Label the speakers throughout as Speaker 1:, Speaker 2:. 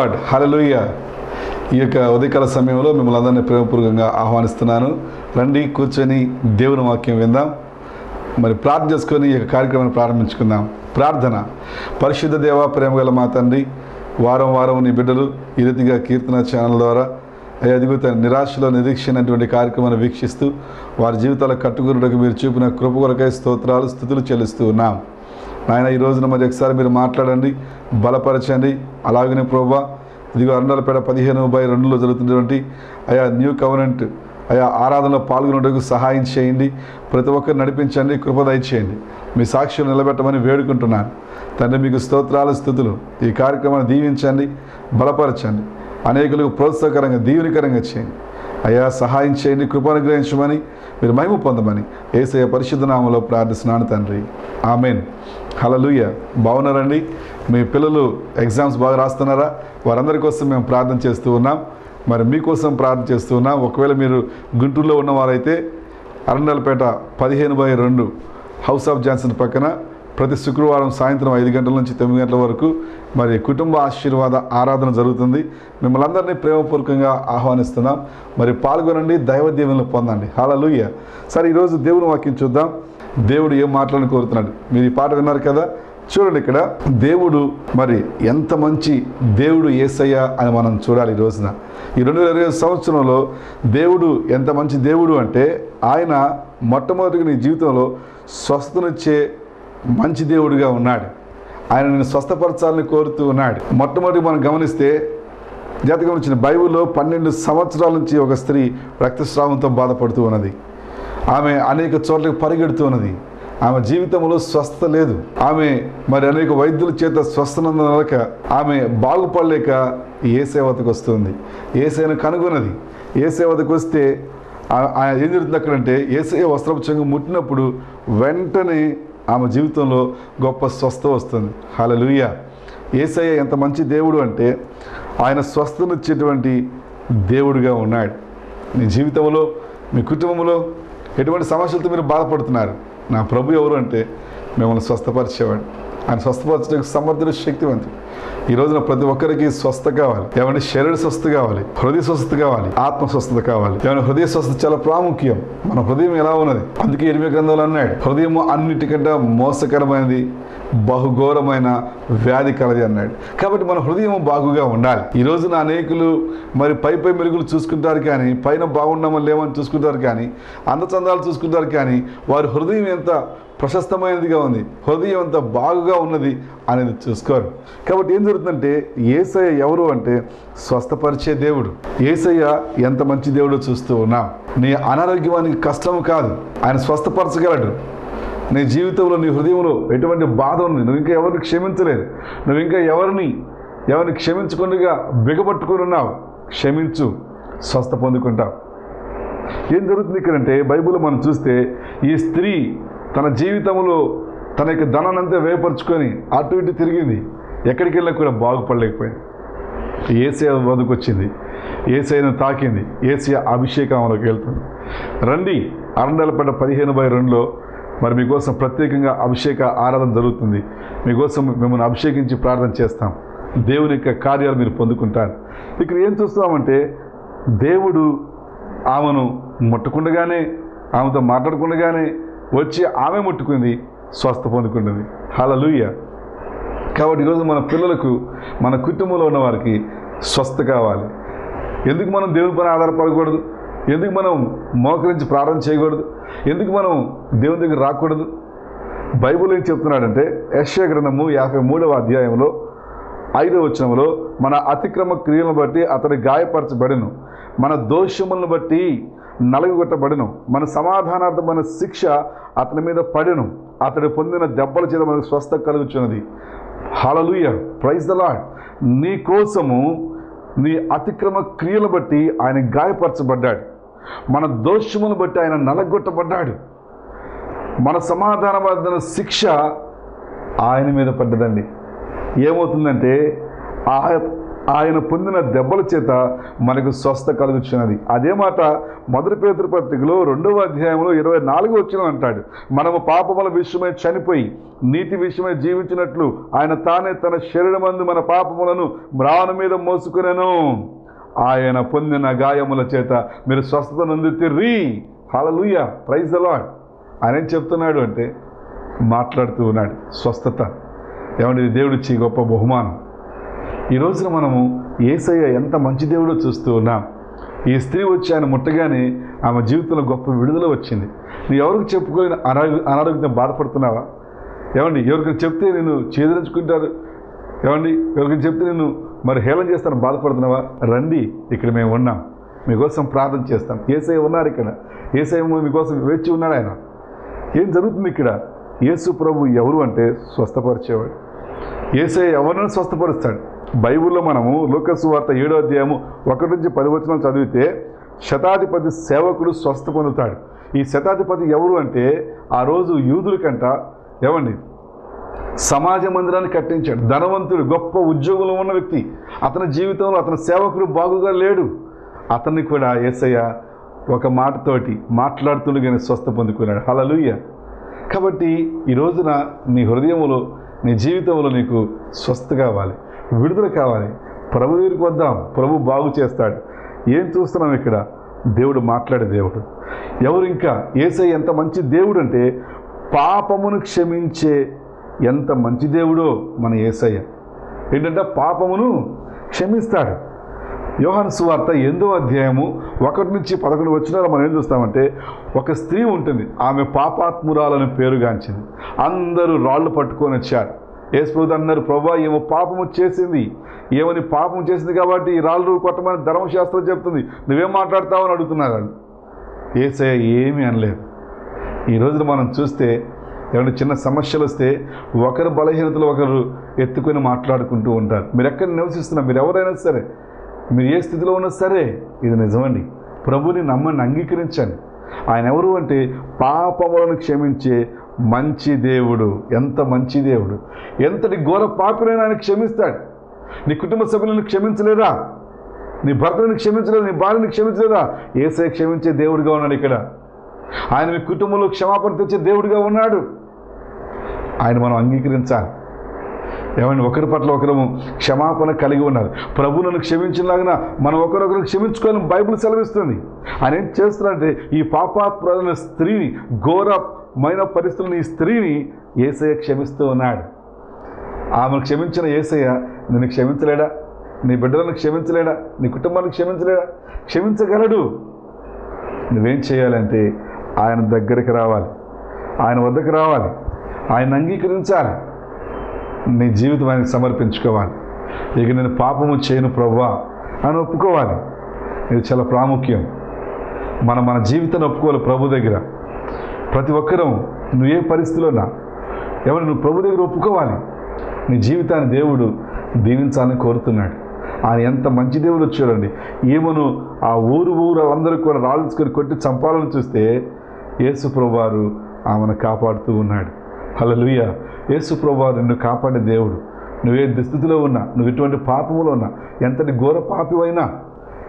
Speaker 1: God హలలుయ ఈ యొక్క ఉదయకాల సమయంలో మిమ్మల్ని అందరినీ ప్రేమపూర్వకంగా ఆహ్వానిస్తున్నాను. రండి కూర్చొని దేవుని వాక్యం విందాం. మరి ప్రార్థన చేసుకొని ఈ యొక్క కార్యక్రమాన్ని ప్రారంభించుకుందాం. ప్రార్థన. పరిశుద్ధ దేవ ప్రేమ గల మా తండ్రి వారం వారం నీ బిడ్డలు ఈ రీతిగా కీర్తన ఛానల్ ద్వారా అదిగో తన నిరాశలో నిరీక్షణ అటువంటి కార్యక్రమాన్ని వీక్షిస్తూ వారి జీవితాల కట్టుకున్నకు మీరు చూపిన కృప కొరకై స్తోత్రాలు స్థుతులు చెల్లిస్తూ ఉన్నాం. ఆయన ఈ రోజున మరి ఒకసారి మీరు మాట్లాడండి బలపరచండి. అలాగనే ప్రభా ఇదిగో అరుణాలపేట పదిహేను బై రెండులో జరుగుతున్నటువంటి ఆయా న్యూ కవర్నెంట్ ఆయా ఆరాధనలో పాల్గొనేటకు సహాయం చేయండి. ప్రతి ఒక్కరు నడిపించండి కృప చేయండి మీ సాక్ష్యం నిలబెట్టమని వేడుకుంటున్నాను. తండ్రి మీకు స్తోత్రాలు స్థుతులు. ఈ కార్యక్రమాన్ని దీవించండి బలపరచండి. అనేకులకు ప్రోత్సాహకరంగా దీవునికరంగా చేయండి. అయ్యా సహాయం చేయండి కృపానుగ్రహించమని మీరు మహిమ పొందమని ఏసయ పరిశుద్ధ నామంలో ప్రార్థిస్తున్నాను తండ్రి. ఆమెన్. హలలుయ బాగున్నారండి మీ పిల్లలు ఎగ్జామ్స్ బాగా రాస్తున్నారా? వారందరి కోసం మేము ప్రార్థన చేస్తూ ఉన్నాం. మరి మీకోసం ప్రార్థన చేస్తూ ఉన్నాం. ఒకవేళ మీరు గుంటూరులో ఉన్నవారైతే అరండలపేట పదిహేను బై రెండు హౌస్ ఆఫ్ జాన్సన్ పక్కన ప్రతి శుక్రవారం సాయంత్రం ఐదు గంటల నుంచి తొమ్మిది గంటల వరకు మరి కుటుంబ ఆశీర్వాద ఆరాధన జరుగుతుంది. మిమ్మల్ని అందరినీ ప్రేమపూర్వకంగా ఆహ్వానిస్తున్నాం. మరి పాల్గొనండి దైవ దీవెనలు పొందండి. హాలలుయ్య సరే ఈరోజు దేవుని వాక్యం చూద్దాం. దేవుడు ఏం మాట్లాడని కోరుతున్నాడు? మీరు ఈ పాట విన్నారు కదా? చూడండి ఇక్కడ. దేవుడు మరి ఎంత మంచి దేవుడు ఏసయ్య అని మనం చూడాలి ఈ రోజున. ఈ రెండు వేల ఇరవై సంవత్సరంలో దేవుడు ఎంత మంచి దేవుడు అంటే ఆయన మొట్టమొదటిగా నీ జీవితంలో స్వస్థతనిచ్చే మంచి దేవుడిగా ఉన్నాడు. ఆయన నేను స్వస్థపరచాలని కోరుతూ ఉన్నాడు. మొట్టమొదటి మనం గమనిస్తే జాతకం వచ్చిన బైబిల్లో పన్నెండు సంవత్సరాల నుంచి ఒక స్త్రీ రక్తస్రావంతో బాధపడుతూ ఉన్నది. ఆమె అనేక చోట్లకు పరిగెడుతూ ఉన్నది. ఆమె జీవితంలో స్వస్థత లేదు. ఆమె మరి అనేక వైద్యుల చేత స్వస్థనందనక ఆమె బాగుపడలేక ఏ సేవతకు వస్తుంది. ఏసైను కనుగొన్నది. ఏ సేవతకు వస్తే ఆ- ఏం జరుగుతుంది అక్కడంటే ఏసే వస్త్రపు చెంగు ముట్టినప్పుడు వెంటనే ఆమె జీవితంలో గొప్ప స్వస్థ వస్తుంది. హలలుయ ఏసయ్య ఎంత మంచి దేవుడు అంటే ఆయన స్వస్థనిచ్చేటువంటి దేవుడిగా ఉన్నాడు. మీ జీవితంలో మీ కుటుంబంలో ఎటువంటి సమస్యలతో మీరు బాధపడుతున్నారు? నా ప్రభు ఎవరు అంటే మిమ్మల్ని స్వస్థపరిచేవాడు. ఆయన స్వస్థపరచడానికి సమర్థుడు శక్తివంతుడు. ఈ రోజున ప్రతి ఒక్కరికి స్వస్థ కావాలి. ఏమంటే శరీర స్వస్థ కావాలి? హృదయ స్వస్థత కావాలి. ఆత్మ స్వస్థత కావాలి. ఏమైనా హృదయ స్వస్థత చాలా ప్రాముఖ్యం. మన హృదయం ఎలా ఉన్నది? అందుకే ఎనిమిది గ్రంథాలు అన్నాడు. హృదయం అన్నిటికంటే మోసకరమైనది బహుఘోరమైన వ్యాధి కలది అన్నాడు. కాబట్టి మన హృదయం బాగుగా ఉండాలి. ఈ రోజున అనేకులు మరి పై పై మెరుగులు చూసుకుంటారు కానీ పైన బాగున్నామని లేమని చూసుకుంటారు కానీ అందచందాలు చూసుకుంటారు కానీ వారి హృదయం ఎంత ప్రశస్తమైనదిగా ఉంది హృదయం ఎంత బాగుగా ఉన్నది అనేది చూసుకోరు. కాబట్టి ఏం జరుగుతుందంటే ఏసయ్య ఎవరు అంటే స్వస్థపరిచే దేవుడు. ఏసయ్య ఎంత మంచి దేవుడో చూస్తూ ఉన్నాం. నీ అనారోగ్యానికి కష్టం కాదు. ఆయన స్వస్థపరచగలడు. నీ జీవితంలో నీ హృదయంలో ఎటువంటి బాధ ఉంది నువ్వు ఇంకా ఎవరిని క్షమించలేదు. నువ్వు ఇంకా ఎవరిని ఎవరిని క్షమించకుండా బిగపట్టుకుని ఉన్నావు? క్షమించు స్వస్థ పొందుకుంటావు. ఏం జరుగుతుంది ఇక్కడంటే బైబిల్ మనం చూస్తే ఈ స్త్రీ తన జీవితంలో తన యొక్క ధనాన్నంతా వేపరుచుకొని అటు ఇటు తిరిగింది. ఎక్కడికి వెళ్ళినా కూడా బాగుపడలేకపోయింది. ఏసీ వద్దకు వచ్చింది ఏసైను తాకింది. ఏసీ అభిషేకంలోకి వెళ్తుంది. రండి అరండలపడ్డ పదిహేను బై రెండులో మరి మీకోసం ప్రత్యేకంగా అభిషేక ఆరాధన జరుగుతుంది. మీకోసం మిమ్మల్ని అభిషేకించి ప్రార్థన చేస్తాం. దేవుని యొక్క కార్యాలు మీరు పొందుకుంటారు. ఇక్కడ ఏం చూస్తామంటే దేవుడు ఆమెను ముట్టకుండగానే ఆమెతో మాట్లాడకుండగానే వచ్చి ఆమె ముట్టుకుంది స్వస్థ పొందుకుంటుంది. హలలుయ్య కాబట్టి ఈరోజు మన పిల్లలకు మన కుటుంబంలో ఉన్న వారికి స్వస్థ కావాలి. ఎందుకు మనం దేవుని పైన ఆధారపడకూడదు? ఎందుకు మనం మోకరించి ప్రార్థన చేయకూడదు? ఎందుకు మనం దేవుని దగ్గర రాకూడదు? బైబిల్ ఏం చెప్తున్నాడంటే యశ్య గ్రంథము యాభై మూడవ అధ్యాయంలో ఐదవ వచనంలో మన అతిక్రమ క్రియలను బట్టి అతని గాయపరచబడను. మన దోషములను బట్టి నలగొట్టబడెను. మన సమాధానార్థమైన శిక్ష అతని మీద పడెను. అతడు పొందిన దెబ్బల చేత మనకు స్వస్థ కలుగుచున్నది. హలలుయ ప్రైజ్ ద లాడ్ నీ కోసము నీ అతిక్రమ క్రియలు బట్టి ఆయన గాయపరచబడ్డాడు. మన దోషమును బట్టి ఆయన నలగొట్టబడ్డాడు. మన సమాధానబద్ధన శిక్ష ఆయన మీద పడ్డదండి. ఏమవుతుందంటే ఆయన పొందిన దెబ్బల చేత మనకు స్వస్థ కలుగుచున్నది అదే మాట మొదటి పేదరి పత్రికలో రెండవ అధ్యాయంలో ఇరవై నాలుగు వచ్చిన అంటాడు. మనము పాపముల విషయమై చనిపోయి నీతి విషయమై జీవించినట్లు ఆయన తానే తన శరీరమందు మన పాపములను మ్రాను మీద మోసుకునేను. ఆయన పొందిన గాయముల చేత మీరు స్వస్థత నొందుతిర్రి. హలలుయ ప్రైజ్ అలాడ్ ఆయన ఏం చెప్తున్నాడు అంటే మాట్లాడుతూ ఉన్నాడు స్వస్థత. ఏమంటే దేవుడిచ్చి గొప్ప బహుమానం. ఈ రోజున మనము ఏసయ్య ఎంత మంచి దేవుడో చూస్తూ ఉన్నాం. ఈ స్త్రీ వచ్చి ఆయన ముట్టగానే ఆమె జీవితంలో గొప్ప విడుదల వచ్చింది. నువ్వు ఎవరికి చెప్పుకోని అనారోగ్య అనారోగ్యం బాధపడుతున్నావా? ఏమండి ఎవరికైనా చెప్తే నేను చేదరించుకుంటారు? ఏమండి ఎవరికైనా చెప్తే నేను మరి హేళన చేస్తాను బాధపడుతున్నావా? రండి ఇక్కడ మేము ఉన్నాం. మీకోసం ప్రార్థన చేస్తాం. ఏసఐ ఉన్నారు ఇక్కడ. ఏసఐ మీకోసం వేచి ఉన్నాడు ఆయన. ఏం జరుగుతుంది ఇక్కడ? యేసు ప్రభు ఎవరు అంటే స్వస్థపరిచేవాడు. ఏసై ఎవరిని స్వస్థపరుస్తాడు. బైబిల్లో మనము లోకసు వార్త ఏడో అధ్యాయము ఒకటి నుంచి పది వచనం చదివితే శతాధిపతి సేవకుడు స్వస్థ పొందుతాడు. ఈ శతాధిపతి ఎవరు అంటే ఆ రోజు యూదుల కంట ఏమండి సమాజ మందిరాన్ని కట్టించాడు. ధనవంతుడు గొప్ప ఉద్యోగంలో ఉన్న వ్యక్తి. అతని జీవితంలో అతని సేవకుడు బాగుగా లేడు. అతన్ని కూడా ఏసయ్య ఒక మాటతోటి మాట్లాడుతుండగానే స్వస్థ పొందుకున్నాడు. హలలుయ్య కాబట్టి ఈ రోజున నీ హృదయంలో నీ జీవితంలో నీకు స్వస్థ కావాలి విడుదల కావాలి. ప్రభు దగ్గరికి వద్దాం. ప్రభు బాగు చేస్తాడు. ఏం చూస్తున్నాం ఇక్కడ? దేవుడు మాట్లాడే దేవుడు. ఎవరు ఇంకా? ఏసై ఎంత మంచి దేవుడు అంటే పాపమును క్షమించే ఎంత మంచి దేవుడో మన ఏసయ్య. ఏంటంటే పాపమును క్షమిస్తాడు. యోహాను సువార్త ఎందో అధ్యాయము ఒకటి నుంచి పదకొండు వచ్చినారో మనం ఏం చూస్తామంటే ఒక స్త్రీ ఉంటుంది ఆమె పాపాత్మురాలని పేరుగాంచింది. అందరూ రాళ్ళు పట్టుకొని వచ్చారు. యేసుప్రభు అన్నారు ప్రభా ఏమో పాపము చేసింది. ఏమని పాపం చేసింది కాబట్టి ఈ రాళ్ళు కొట్టమని ధర్మశాస్త్రం చెప్తుంది. నువ్వేం మాట్లాడతావు అని అడుగుతున్నారు ఏసయ్య ఏమీ అనలేదు. ఈ రోజున మనం చూస్తే ఏమైనా చిన్న సమస్యలు వస్తే ఒకరు బలహీనతలు ఒకరు ఎత్తుకొని మాట్లాడుకుంటూ ఉంటారు. మీరు ఎక్కడ నివసిస్తున్నా మీరు ఎవరైనా సరే మీరు ఏ స్థితిలో ఉన్నా సరే ఇది నిజమండి. ప్రభుని నమ్మని అంగీకరించండి. ఆయన ఎవరు అంటే పాపములను క్షమించే మంచి దేవుడు ఎంత మంచి దేవుడు. ఎంతటి ఘోర పాపినైనా ఆయన క్షమిస్తాడు. నీ కుటుంబ సభ్యులను క్షమించలేదా? నీ భర్తను క్షమించలేదు? నీ భార్యను క్షమించలేదా? ఏసై క్షమించే దేవుడిగా ఉన్నాడు ఇక్కడ. ఆయన మీ కుటుంబంలో క్షమాపణ తెచ్చే దేవుడిగా ఉన్నాడు. ఆయన మనం అంగీకరించాలి. ఏమైనా ఒకరి పట్ల ఒకరము క్షమాపణ కలిగి ఉన్నారు. ప్రభువులను క్షమించినలాగిన మనం ఒకరొకరు క్షమించుకోవాలని బైబిల్ సెలవిస్తుంది. ఆయన ఏం చేస్తున్నారంటే ఈ పాపాత్మైన స్త్రీని ఘోరమైన పరిస్థితులను ఈ స్త్రీని ఏసయ్య క్షమిస్తూ ఉన్నాడు. ఆమెను క్షమించిన ఏసయ్య నిన్ను క్షమించలేడా? నీ బిడ్డలను క్షమించలేడా? నీ కుటుంబాన్ని క్షమించలేడా? క్షమించగలడు. నువ్వేం చేయాలంటే ఆయన దగ్గరికి రావాలి. ఆయన వద్దకు రావాలి. ఆయన అంగీకరించాలి. నీ జీవితం ఆయనకు సమర్పించుకోవాలి. ఇక నేను పాపము చేయను ప్రవ్వా అని ఒప్పుకోవాలి. ఇది చాలా ప్రాముఖ్యం. మనం మన జీవితాన్ని ఒప్పుకోవాలి ప్రభు దగ్గర. ప్రతి ఒక్కరూ నువ్వు ఏ పరిస్థితిలోనా ఎవరు నువ్వు ప్రభు దగ్గర ఒప్పుకోవాలి. నీ జీవితాన్ని దేవుడు దీవించాలని కోరుతున్నాడు. ఆయన ఎంత మంచి దేవుడు చూడండి ఏమను ఆ ఊరు ఊరు అందరూ కూడా రాళ్ళుకొని కొట్టి చంపాలని చూస్తే యేసు ప్రభువారు ఆమెను కాపాడుతూ ఉన్నాడు. హల్లెలూయా. యేసు ప్రభా నిన్ను కాపాడే దేవుడు. నువ్వే దుస్థితిలో ఉన్నా నువ్వు ఎటువంటి పాపములో ఉన్నా ఎంతటి ఘోర పాపివైనా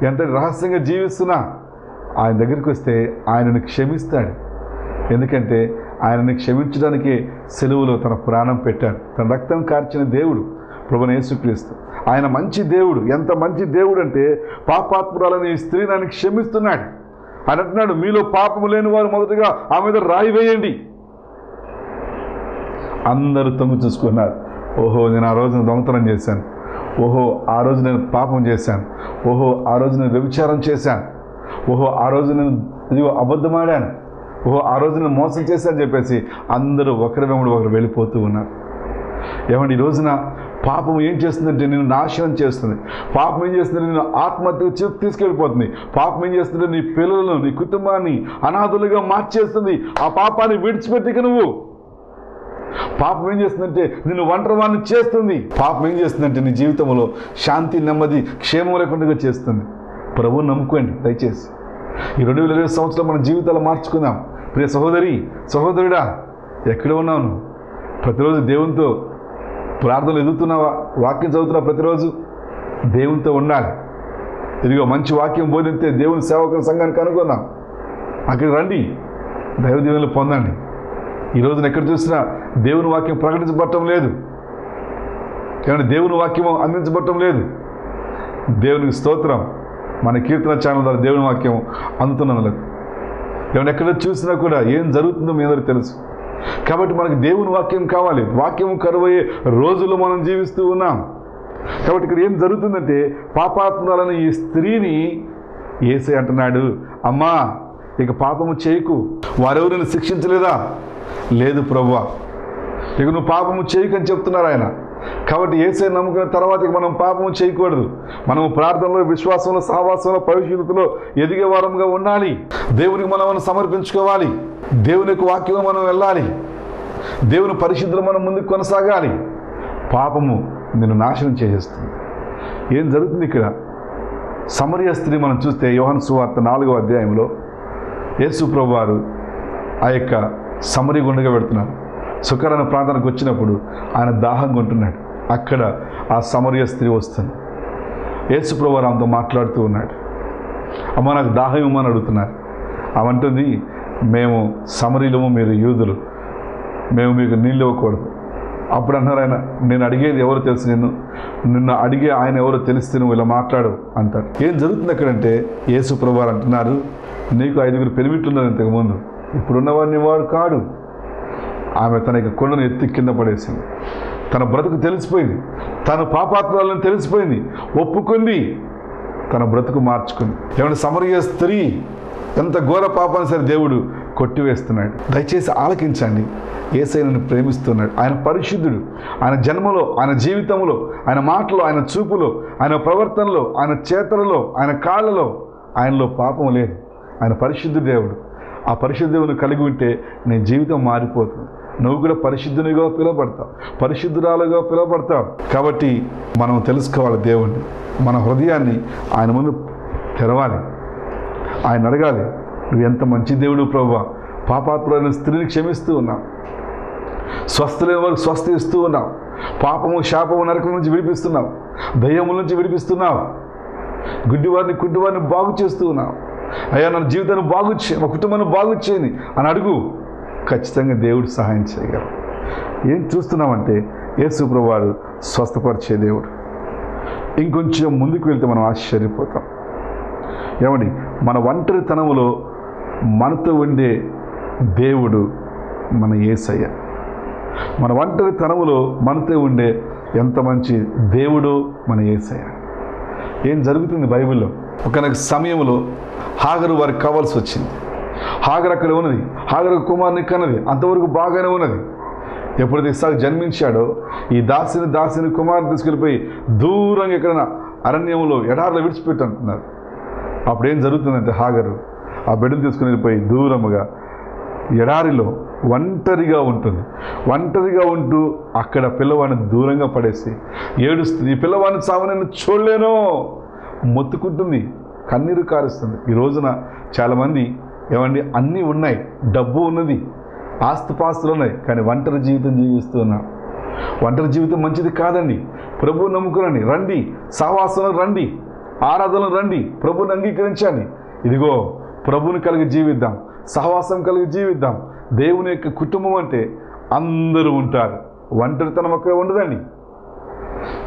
Speaker 1: ఎంతటి రహస్యంగా జీవిస్తున్నా ఆయన దగ్గరికి వస్తే ఆయనను క్షమిస్తాడు. ఎందుకంటే ఆయనని క్షమించడానికి సెలువులో తన ప్రాణం పెట్టాడు. తన రక్తం కార్చిన దేవుడు ప్రభుని యేసుక్రీస్తు. ఆయన మంచి దేవుడు. ఎంత మంచి దేవుడు అంటే పాపాత్మురాలని ఈ స్త్రీని ఆయన క్షమిస్తున్నాడు. ఆయన అంటున్నాడు మీలో పాపము లేని వారు మొదటగా ఆ మీద రాయి వేయండి. అందరూ తొంగి చూసుకున్నారు. ఓహో నేను ఆ రోజున దొంగతనం చేశాను. ఓహో ఆ రోజు నేను పాపం చేశాను. ఓహో ఆ రోజు నేను వ్యభిచారం చేశాను. ఓహో ఆ రోజు నేను ఇదిగో అబద్ధమాడాను ఓహో ఆ రోజు నేను మోసం చేశాను చెప్పేసి అందరూ ఒకరి వెంబడి ఒకరు వెళ్ళిపోతూ ఉన్నారు. ఏమండి ఈ రోజున పాపం ఏం చేస్తుందంటే నేను నాశనం చేస్తుంది. పాపం ఏం చేస్తుందంటే నేను ఆత్మహత్య తీసుకెళ్ళిపోతుంది. పాపం ఏం చేస్తుందంటే నీ పిల్లలను నీ కుటుంబాన్ని అనాథులుగా మార్చేస్తుంది. ఆ పాపాన్ని విడిచిపెట్టిక నువ్వు. పాపం ఏం చేస్తుందంటే నిన్ను ఒంటరివాన్ని చేస్తుంది. పాపం ఏం చేస్తుందంటే నీ జీవితంలో శాంతి నెమ్మది క్షేమం లేకుండా చేస్తుంది. ప్రభువు నమ్ముకోండి దయచేసి. ఈ రెండు వేల ఇరవై సంవత్సరం మన జీవితాలు మార్చుకుందాం. ప్రియ సహోదరి సహోదరుడా ఎక్కడ ఉన్నావు ప్రతిరోజు దేవునితో ప్రార్థనలు ఎదుగుతున్నావా? వాక్యం చదువుతున్నా ప్రతిరోజు? దేవునితో ఉండాలి. ఇదిగో మంచి వాక్యం బోధిస్తే దేవుని సేవకుల సంఘానికి కనుక్కుందాం అక్కడికి రండి. దైవ దీవెనలు పొందండి. ఈ రోజున ఎక్కడ చూసినా దేవుని వాక్యం ప్రకటించబడటం లేదు. కానీ దేవుని వాక్యం అందించబడటం లేదు. దేవునికి స్తోత్రం. మన కీర్తన ఛానల్ ద్వారా దేవుని వాక్యం అందుతున్నందుకు. ఏమైనా ఎక్కడ చూసినా కూడా ఏం జరుగుతుందో మీ అందరికీ తెలుసు. కాబట్టి మనకి దేవుని వాక్యం కావాలి. వాక్యం కరువయ్యే రోజులు మనం జీవిస్తూ ఉన్నాం. కాబట్టి ఇక్కడ ఏం జరుగుతుందంటే పాపాత్మురాలని ఈ స్త్రీని ఏసే అంటున్నాడు అమ్మా ఇక పాపము చేయకు. వారెవరు నేను శిక్షించలేదా? లేదు ప్రభు ఇక నువ్వు పాపము చేయకని చెప్తున్నారు ఆయన. కాబట్టి ఏసై నమ్ముకున్న తర్వాత మనం పాపము చేయకూడదు. మనము ప్రార్థనలో విశ్వాసంలో సహవాసంలో పరిశుద్ధతలో ఎదిగే వారంగా ఉండాలి. దేవునికి మనం సమర్పించుకోవాలి. దేవుని యొక్క వాక్యంలో మనం వెళ్ళాలి. దేవుని పరిశుద్ధులు మనం ముందుకు కొనసాగాలి. పాపము నిన్ను నాశనం చేసేస్తుంది. ఏం జరుగుతుంది ఇక్కడ? సమరయ స్త్రీ మనం చూస్తే యోహన్ సువార్త నాలుగవ అధ్యాయంలో యేసు ప్రభు వారు ఆ యొక్క సమరి గుండగా పెడుతున్నారు. సుకరణ ప్రాంతానికి వచ్చినప్పుడు ఆయన దాహంగా ఉంటున్నాడు అక్కడ ఆ సమరయ స్త్రీ వస్తుంది. యేసు ఆమెతో మాట్లాడుతూ ఉన్నాడు. అమ్మ నాకు దాహం ఇవ్వమని అడుగుతున్నారు. అవంటుంది మేము సమరీలము మీరు యూదులు. మేము మీకు నీళ్ళు ఇవ్వకూడదు. అప్పుడు అన్నారు ఆయన నేను అడిగేది ఎవరు తెలుసు నిన్ను? నిన్ను అడిగే ఆయన ఎవరో తెలిస్తే నువ్వు ఇలా మాట్లాడు అంటారు. ఏం జరుగుతుంది అక్కడంటే యేసు ప్రభువారు అంటున్నారు నీకు ఐదుగురు పెనిమిట్లున్నారు ఇంతకుముందు ఇప్పుడున్నవాడిని వాడు కాడు. ఆమె తన యొక్క కొండను ఎత్తి కింద పడేసింది. తన బ్రతుకు తెలిసిపోయింది. తన పాపాత్మాలను తెలిసిపోయింది. ఒప్పుకుంది. తన బ్రతుకు మార్చుకుంది. ఏమైనా సమరయ స్త్రీ ఎంత ఘోర పాపాన్ని సరే దేవుడు కొట్టివేస్తున్నాడు. దయచేసి ఆలకించండి. ఏసైనను ప్రేమిస్తున్నాడు. ఆయన పరిశుద్ధుడు. ఆయన జన్మలో ఆయన జీవితంలో ఆయన మాటలో ఆయన చూపులో ఆయన ప్రవర్తనలో ఆయన చేతలలో ఆయన కాళ్ళలో ఆయనలో పాపం లేదు. ఆయన పరిశుద్ధ దేవుడు. ఆ పరిశుద్ధ దేవుని కలిగి ఉంటే నీ జీవితం మారిపోతుంది. నువ్వు కూడా పరిశుద్ధునిగా పిలువబడతావు. పరిశుద్ధురాలుగా పిలువబడతావు. కాబట్టి మనం తెలుసుకోవాలి దేవుణ్ణి. మన హృదయాన్ని ఆయన ముందు తెరవాలి. ఆయన అడగాలి నువ్వు ఎంత మంచి దేవుడు ప్రభు పాపాత్మైన స్త్రీని క్షమిస్తూ ఉన్నావు. స్వస్థలేని వారికి స్వస్థ ఇస్తూ ఉన్నావు. పాపము శాపము నరకం నుంచి విడిపిస్తున్నావు. దయ్యముల నుంచి విడిపిస్తున్నావు. గుడ్డివారిని కుంటివారిని బాగు చేస్తూ ఉన్నావు. అయ్యా నా జీవితాన్ని బాగు చే మా కుటుంబాన్ని బాగు చేయని అని అడుగు. ఖచ్చితంగా దేవుడు సహాయం చేయగలరు ఏం చూస్తున్నామంటే యేసుప్రభువాడు స్వస్థపరిచే దేవుడు. ఇంకొంచెం ముందుకు వెళ్తే మనం ఆశ్చర్యపోతాం. ఏమండి మన ఒంటరితనములో మనతో ఉండే దేవుడు మన యేసయ్య మన ఒంటరితనములో మనతో ఉండే ఎంత మంచి దేవుడు మన ఏసయ్య. ఏం జరుగుతుంది బైబిల్లో? ఒకనొక సమయంలో హాగరు వారికి కావాల్సి వచ్చింది. హాగర్ అక్కడ ఉన్నది. హాగర్ కుమార్ని కన్నది. అంతవరకు బాగానే ఉన్నది. ఎప్పుడైతే ఇస్సాకు జన్మించాడో ఈ దాసిని దాసిని కుమారుని తీసుకెళ్ళిపోయి దూరంగా ఎక్కడైనా అరణ్యంలో ఎడారిలో విడిచిపెట్టు అప్పుడేం అప్పుడు ఏం జరుగుతుందంటే హాగరు ఆ బిడ్డను తీసుకుని వెళ్ళిపోయి దూరముగా ఎడారిలో ఒంటరిగా ఉంటుంది. ఒంటరిగా ఉంటూ అక్కడ పిల్లవాడిని దూరంగా పడేసి ఏడుస్తుంది. ఈ పిల్లవాడిని చావు నేను చూడలేను. మొత్తుకుంటుంది కన్నీరు కారుస్తుంది. ఈ రోజున చాలామంది ఏమండి అన్నీ ఉన్నాయి డబ్బు ఉన్నది ఆస్తుపాస్తులు ఉన్నాయి కానీ ఒంటరి జీవితం జీవిస్తూ ఒంటరి జీవితం మంచిది కాదండి. ప్రభువు నమ్ముకునండి రండి సహవాసం రండి ఆరాధనలు రండి ప్రభుని అంగీకరించండి. ఇదిగో ప్రభుని కలిగి జీవిద్దాం సహవాసం కలిగి జీవిద్దాం. దేవుని యొక్క కుటుంబం అంటే అందరూ ఉంటారు. ఒంటరితనం ఒక్కడే ఉండదండి.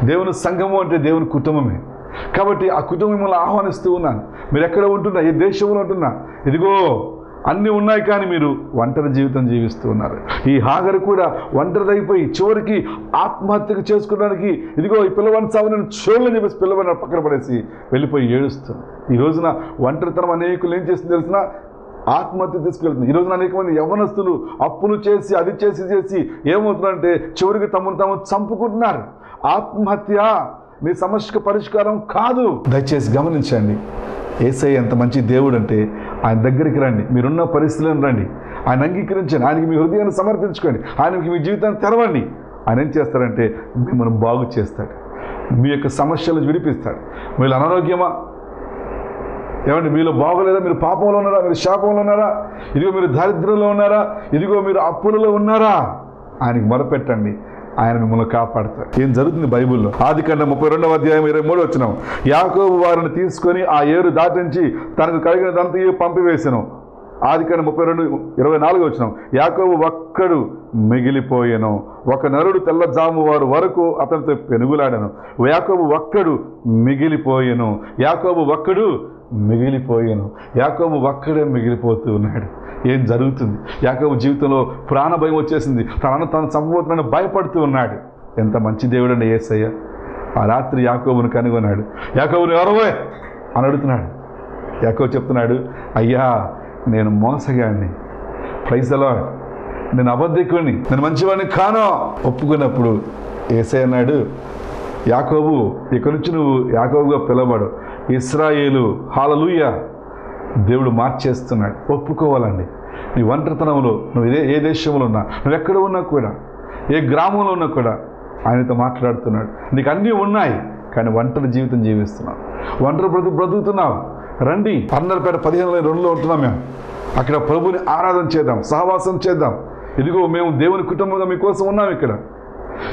Speaker 1: దేవుని సంఘము అంటే దేవుని కుటుంబమే. కాబట్టి ఆ కుటుంబం మిమ్మల్ని ఆహ్వానిస్తూ ఉన్నాను. మీరు ఎక్కడ ఉంటున్నా? ఏ దేశంలో ఉంటున్నా? ఇదిగో అన్నీ ఉన్నాయి కానీ మీరు ఒంటరి జీవితం జీవిస్తూ ఉన్నారు. ఈ హాగరు కూడా ఒంటరిదైపోయి చివరికి ఆత్మహత్యకు చేసుకోవడానికి ఇదిగో ఈ పిల్లవాడిని చావు నేను చూడలేని చెప్పేసి పిల్లవాడిని పక్కన పడేసి వెళ్ళిపోయి ఏడుస్తుంది ఈ రోజున ఒంటరితనం అనేకులు ఏం చేస్తుంది తెలిసిన? ఆత్మహత్య తీసుకెళ్తుంది. ఈ రోజున అనేక మంది యవనస్తులు అప్పులు చేసి అది చేసి చేసి ఏమవుతున్నారంటే చివరికి తమను తాము చంపుకుంటున్నారు. ఆత్మహత్య నీ సమస్యకు పరిష్కారం కాదు. దయచేసి గమనించండి. ఏసై ఎంత మంచి దేవుడు అంటే ఆయన దగ్గరికి రండి. మీరున్న పరిస్థితులను రండి. ఆయన అంగీకరించండి. ఆయనకి మీ హృదయాన్ని సమర్పించుకోండి. ఆయనకి మీ జీవితాన్ని తెరవండి. ఆయన ఏం చేస్తారంటే మిమ్మల్ని బాగు చేస్తాడు. మీ యొక్క సమస్యలు విడిపిస్తాడు. మీరు అనారోగ్యమా? ఏమండి మీలో బాగోలేదా? మీరు పాపంలో ఉన్నారా? మీరు శాపంలో ఉన్నారా? ఇదిగో మీరు దారిద్ర్యంలో ఉన్నారా? ఇదిగో మీరు అప్పులలో ఉన్నారా? ఆయనకి మొరపెట్టండి. ఆయన మిమ్మల్ని కాపాడతారు ఏం జరుగుతుంది బైబిల్లో? ఆది కన్నా ముప్పై రెండవ అధ్యాయం ఇరవై మూడు వచ్చినాం యాకోబు వారిని తీసుకొని ఆ ఏరు దాటించి తనకు కలిగినదంతా పంపివేశాను ఆది కన్నా ముప్పై రెండు ఇరవై నాలుగు వచ్చినాం యాకోబు ఒక్కడు మిగిలిపోయాను. ఒక నరుడు తెల్లజాము వారు వరకు అతనితో పెనుగులాడాను. యాకోబు ఒక్కడు మిగిలిపోయాను. యాకోబు ఒక్కడు మిగిలిపోయాను. యాకోబు ఒక్కడే మిగిలిపోతూ ఉన్నాడు. ఏం జరుగుతుంది? యాకోబు జీవితంలో ప్రాణ భయం వచ్చేసింది. తనను తను చంపబోతున్నాను భయపడుతూ ఉన్నాడు. ఎంత మంచి దేవుడు అండి ఏసయ్య. ఆ రాత్రి యాకోబును కనుగొన్నాడు. యాకోబుని ఎవరవే? అని అడుగుతున్నాడు. యాకోబు చెప్తున్నాడు అయ్యా నేను మోసగాడిని ప్రైజలో నేను అబద్ధికుడిని నేను మంచివాడిని కాను. ఒప్పుకున్నప్పుడు ఏసై అన్నాడు యాకోబు ఇక్కడి నుంచి నువ్వు యాకోబుగా పిలవబడు. ఇస్రాయేలు హాలలుయ. దేవుడు మార్చేస్తున్నాడు. ఒప్పుకోవాలండి. నీ ఒంటరితనంలో నువ్వు ఏ ఏ దేశంలో ఉన్నా నువ్వు ఎక్కడ ఉన్నా కూడా ఏ గ్రామంలో ఉన్నా కూడా ఆయనతో మాట్లాడుతున్నాడు. నీకు అన్నీ ఉన్నాయి కానీ ఒంటరి జీవితం జీవిస్తున్నావు. ఒంటరి బ్రతు బ్రతుకుతున్నావు. రండి. పన్నెండుపేట పదిహేను రెండులో ఉంటున్నాం మేము. అక్కడ ప్రభుని ఆరాధన చేద్దాం సహవాసం చేద్దాం. ఇదిగో మేము దేవుని కుటుంబంగా మీకోసం ఉన్నాం ఇక్కడ.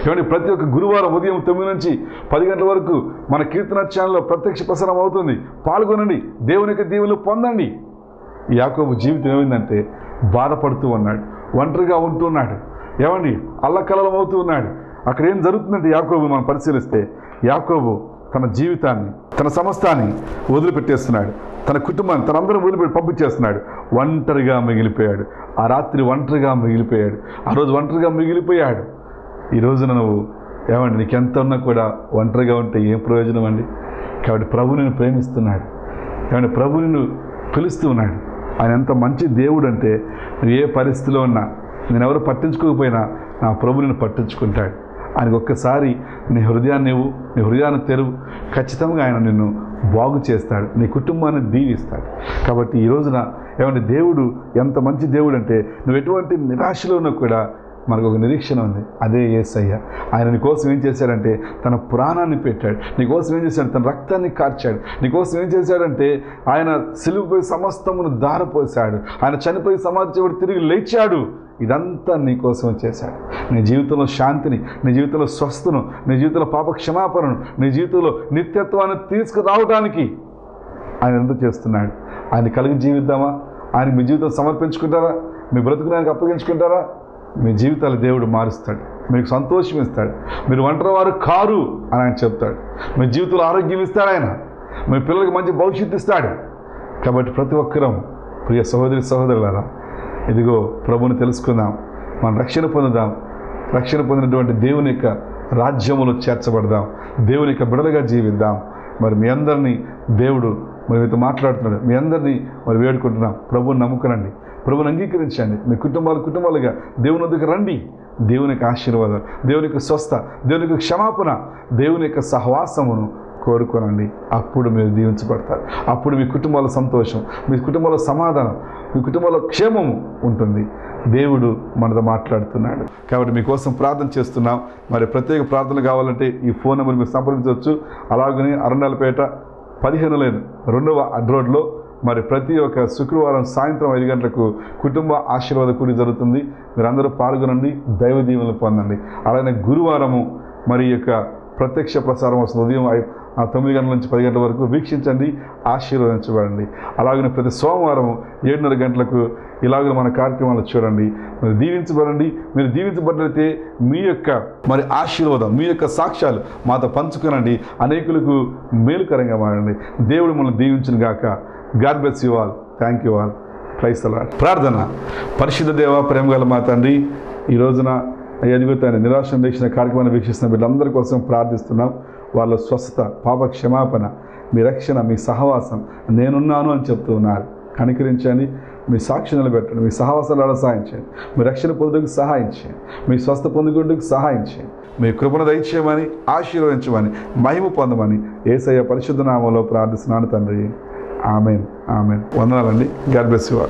Speaker 1: ఏమంటే ప్రతి ఒక్క గురువారం ఉదయం తొమ్మిది నుంచి పది గంటల వరకు మన కీర్తన ఛానల్లో ప్రత్యక్ష ప్రసారం అవుతుంది. పాల్గొనండి. దేవుని యొక్క దీవులు పొందండి. యాకోబు జీవితం ఏమైందంటే బాధపడుతూ ఉన్నాడు. ఒంటరిగా ఉంటున్నాడు ఏమండి? అల్లకలలం అవుతూ ఉన్నాడు. అక్కడ ఏం జరుగుతుందంటే యాకోబు మనం పరిశీలిస్తే యాకోబు తన జీవితాన్ని తన సమస్తాన్ని వదిలిపెట్టేస్తున్నాడు. తన కుటుంబాన్ని తన అందరం వదిలిపెట్టి పంపించేస్తున్నాడు. ఒంటరిగా మిగిలిపోయాడు. ఆ రాత్రి ఒంటరిగా మిగిలిపోయాడు. ఆ రోజు ఒంటరిగా మిగిలిపోయాడు. ఈ నువ్వు ఏమండి నీకు ఎంత ఉన్నా కూడా ఒంటరిగా ఉంటే ఏం ప్రయోజనం అండి? కాబట్టి ప్రభు నేను ప్రేమిస్తున్నాడు. ఏమంటే ప్రభు నిన్ను పిలుస్తూ ఉన్నాడు. ఆయన ఎంత మంచి దేవుడు అంటే నువ్వు ఏ పరిస్థితిలో ఉన్నా నేను ఎవరు పట్టించుకోకపోయినా నా ప్రభు నిన్ను పట్టించుకుంటాడు. ఆయనకు ఒక్కసారి నీ హృదయాన్ని ఇవ్వు నీ హృదయాన్ని తెరువు. ఖచ్చితంగా ఆయన నిన్ను బాగు చేస్తాడు నీ కుటుంబాన్ని దీవిస్తాడు. కాబట్టి ఈ రోజున ఏమంటే దేవుడు ఎంత మంచి దేవుడు అంటే నువ్వు ఎటువంటి నిరాశలో ఉన్నా కూడా మనకు ఒక నిరీక్షణ ఉంది. అదే ఏసయ్య. ఆయన నీ కోసం ఏం చేశాడంటే తన ప్రాణాన్ని పెట్టాడు. నీ కోసం ఏం చేశాడు? తన రక్తాన్ని కార్చాడు. నీ కోసం ఏం చేశాడంటే ఆయన సిలువుపోయి సమస్తమును దారపోశాడు. ఆయన చనిపోయి సమాధి చివరి తిరిగి లేచాడు. ఇదంతా నీ కోసం చేశాడు. నీ జీవితంలో శాంతిని నీ జీవితంలో స్వస్థను నీ జీవితంలో పాప క్షమాపణను నీ జీవితంలో నిత్యత్వాన్ని తీసుకురావడానికి ఆయన ఎందుకు చేస్తున్నాడు? ఆయన కలిగి జీవిద్దామా? ఆయన మీ జీవితం సమర్పించుకుంటారా? మీ బ్రతుకుని ఆయనకు అప్పగించుకుంటారా? మీ జీవితాలు దేవుడు మారుస్తాడు. మీకు సంతోషం ఇస్తాడు. మీరు ఒంటరి వారు కారు అని ఆయన చెప్తాడు. మీ జీవితంలో ఆరోగ్యం ఇస్తాడు ఆయన. మీ పిల్లలకి మంచి భవిష్యత్తు ఇస్తాడు. కాబట్టి ప్రతి ఒక్కరం ప్రియ సహోదరి సహోదరులారా ఇదిగో ప్రభుని తెలుసుకుందాం. మనం రక్షణ పొందుదాం. రక్షణ పొందినటువంటి దేవుని యొక్క రాజ్యములో చేర్చబడదాం. దేవుని యొక్క బిడలుగా జీవిద్దాం. మరి మీ అందరినీ దేవుడు మరి మీతో మాట్లాడుతున్నాడు. మీ అందరినీ మరి వేడుకుంటున్నాం. ప్రభుని నమ్ముకునండి. ప్రభుని అంగీకరించండి. మీ కుటుంబాలు కుటుంబాలుగా దేవుని వద్దకు రండి. దేవుని యొక్క ఆశీర్వాదం దేవుని యొక్క స్వస్థ దేవుని యొక్క క్షమాపణ దేవుని యొక్క సహవాసమును కోరుకోనండి. అప్పుడు మీరు దీవించబడతారు. అప్పుడు మీ కుటుంబాల సంతోషం మీ కుటుంబంలో సమాధానం మీ కుటుంబంలో క్షేమము ఉంటుంది. దేవుడు మనతో మాట్లాడుతున్నాడు. కాబట్టి మీకోసం ప్రార్థన చేస్తున్నాం. మరి ప్రత్యేక ప్రార్థన కావాలంటే ఈ ఫోన్ నెంబర్ మీరు సంప్రదించవచ్చు. అలాగనే అరణాలపేట పదిహేను లేని రెండవ అడ్రోడ్లో మరి ప్రతి ఒక్క శుక్రవారం సాయంత్రం ఐదు గంటలకు కుటుంబ ఆశీర్వాద కూడి జరుగుతుంది. మీరందరూ పాల్గొనండి దైవ దీవెనలు పొందండి. అలానే గురువారము మరి యొక్క ప్రత్యక్ష ప్రసారం వస్తుంది. ఉదయం తొమ్మిది గంటల నుంచి పది గంటల వరకు వీక్షించండి ఆశీర్వదించబడండి. అలాగనే ప్రతి సోమవారం ఏడున్నర గంటలకు ఇలాగ మన కార్యక్రమాలు చూడండి. మీరు దీవించబడండి. మీరు దీవించబడితే మీ యొక్క మరి ఆశీర్వాదం మీ యొక్క సాక్ష్యాలు మాతో పంచుకునండి. అనేకులకు మేలుకరంగా మారండి. దేవుడు మనల్ని దీవించిన గాక. God bless you all. Thank you all praise the Lord ప్రార్థన. పరిశుద్ధ దేవ ప్రేమగల మా తండ్రి ఈ రోజున ఎదుగుతాను నిరాశ వీక్షణ కార్యక్రమాన్ని వీక్షిస్తున్న వీళ్ళందరి కోసం ప్రార్థిస్తున్నాం. వాళ్ళ స్వస్థత పాప క్షమాపణ మీ రక్షణ మీ సహవాసం నేనున్నాను అని చెప్తూ ఉన్నారు. కనికరించండి మీ సాక్షి నిలబెట్టండి మీ సహవాసాలు సహాయం చేయండి. మీ రక్షణ పొందుటకు సహాయం చేయండి. మీ స్వస్థ పొందుకుంటకు సహాయం చేయండి. మీ కృపణ దయచేయమని ఆశీర్వదించమని మహిమ పొందమని ఏసయ్య పరిశుద్ధ నామంలో ప్రార్థిస్తున్నాను తండ్రి. Amen amen. వందనాలండి. God bless you